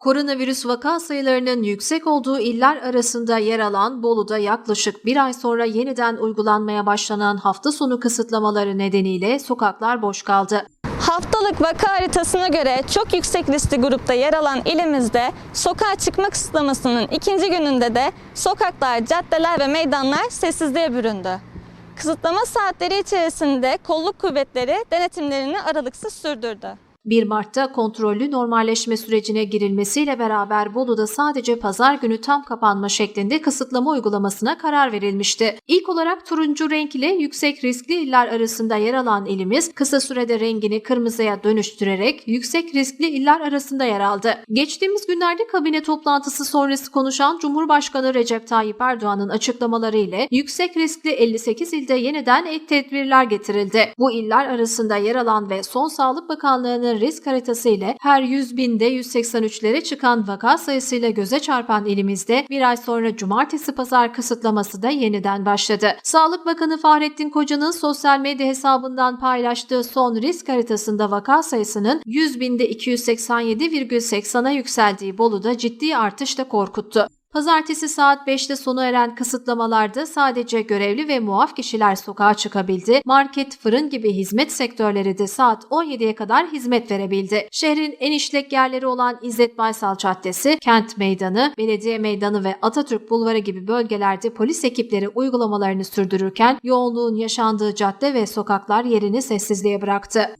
Koronavirüs vaka sayılarının yüksek olduğu iller arasında yer alan Bolu'da yaklaşık bir ay sonra yeniden uygulanmaya başlanan hafta sonu kısıtlamaları nedeniyle sokaklar boş kaldı. Haftalık vaka haritasına göre çok yüksek riskli grupta yer alan ilimizde sokağa çıkma kısıtlamasının ikinci gününde de sokaklar, caddeler ve meydanlar sessizliğe büründü. Kısıtlama saatleri içerisinde kolluk kuvvetleri denetimlerini aralıksız sürdürdü. 1 Mart'ta kontrollü normalleşme sürecine girilmesiyle beraber Bolu'da sadece pazar günü tam kapanma şeklinde kısıtlama uygulamasına karar verilmişti. İlk olarak turuncu renk ile yüksek riskli iller arasında yer alan ilimiz kısa sürede rengini kırmızıya dönüştürerek yüksek riskli iller arasında yer aldı. Geçtiğimiz günlerde kabine toplantısı sonrası konuşan Cumhurbaşkanı Recep Tayyip Erdoğan'ın açıklamaları ile yüksek riskli 58 ilde yeniden ek tedbirler getirildi. Bu iller arasında yer alan ve son Sağlık Bakanlığı'nın risk haritası ile her 100 binde 183'lere çıkan vaka sayısıyla göze çarpan ilimizde bir ay sonra cumartesi pazar kısıtlaması da yeniden başladı. Sağlık Bakanı Fahrettin Koca'nın sosyal medya hesabından paylaştığı son risk haritasında vaka sayısının 100 binde 287,80'a yükseldiği Bolu'da ciddi artış korkuttu. Pazartesi saat 5'te sona eren kısıtlamalarda sadece görevli ve muaf kişiler sokağa çıkabildi. Market, fırın gibi hizmet sektörleri de saat 17'ye kadar hizmet verebildi. Şehrin en işlek yerleri olan İzzet Baysal Caddesi, Kent Meydanı, Belediye Meydanı ve Atatürk Bulvarı gibi bölgelerde polis ekipleri uygulamalarını sürdürürken yoğunluğun yaşandığı cadde ve sokaklar yerini sessizliğe bıraktı.